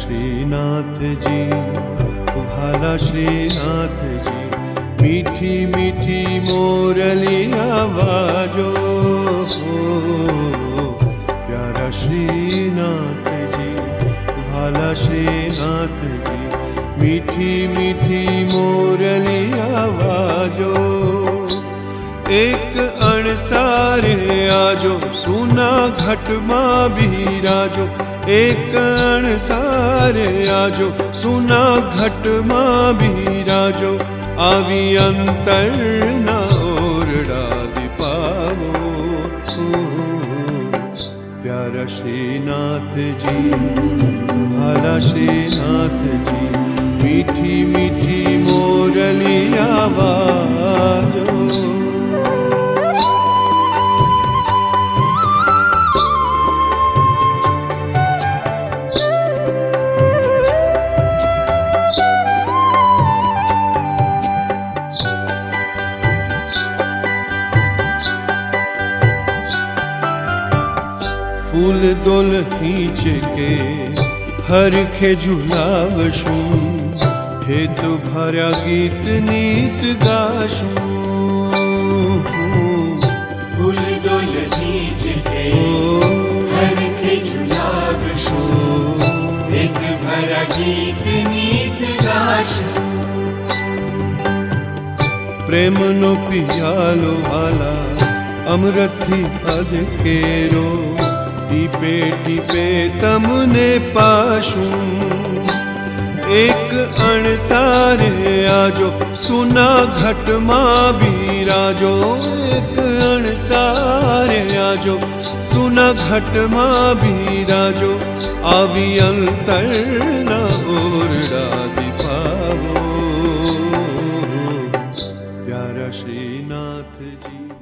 শ্রীনাথজি, ভালা শ্রীনাথজি, মিঠি মিঠি মোরলি আবাজ প্যারা শ্রীনাথজি, ভালা শ্রীনাথজি, মিঠি মিঠি মোরলি আবাজ एक सारे आजो, सुना घट माँ भी राजो। एक अण सारे आजो, सुना घट माँ भी राजो। आवी अंतर ना ओरड़ा दिपावो प्यारा श्रीनाथ जी, भाला श्रीनाथ जी, मीठी मीठी ફૂલ દોલ ખીંચ કે હરખે ઝુલાવશું હેત ભર્યા ગીત નીત ગાશું ફૂલ ડોલ નીચ કે હર કે ઝુલાવશું એક ભરા ગીત નીત ગાશું પ્રેમનો પિયાલો વાલા અમૃતથી અધકેરો टीपे टीपे तमने पाशू। एक अणसार आजो, सुना घट मा बीराजो एक अणसार आजो, सुना घट मा बीराजो आवी अंतर न ओरडा दिपावो प्यारा श्रीनाथ जी।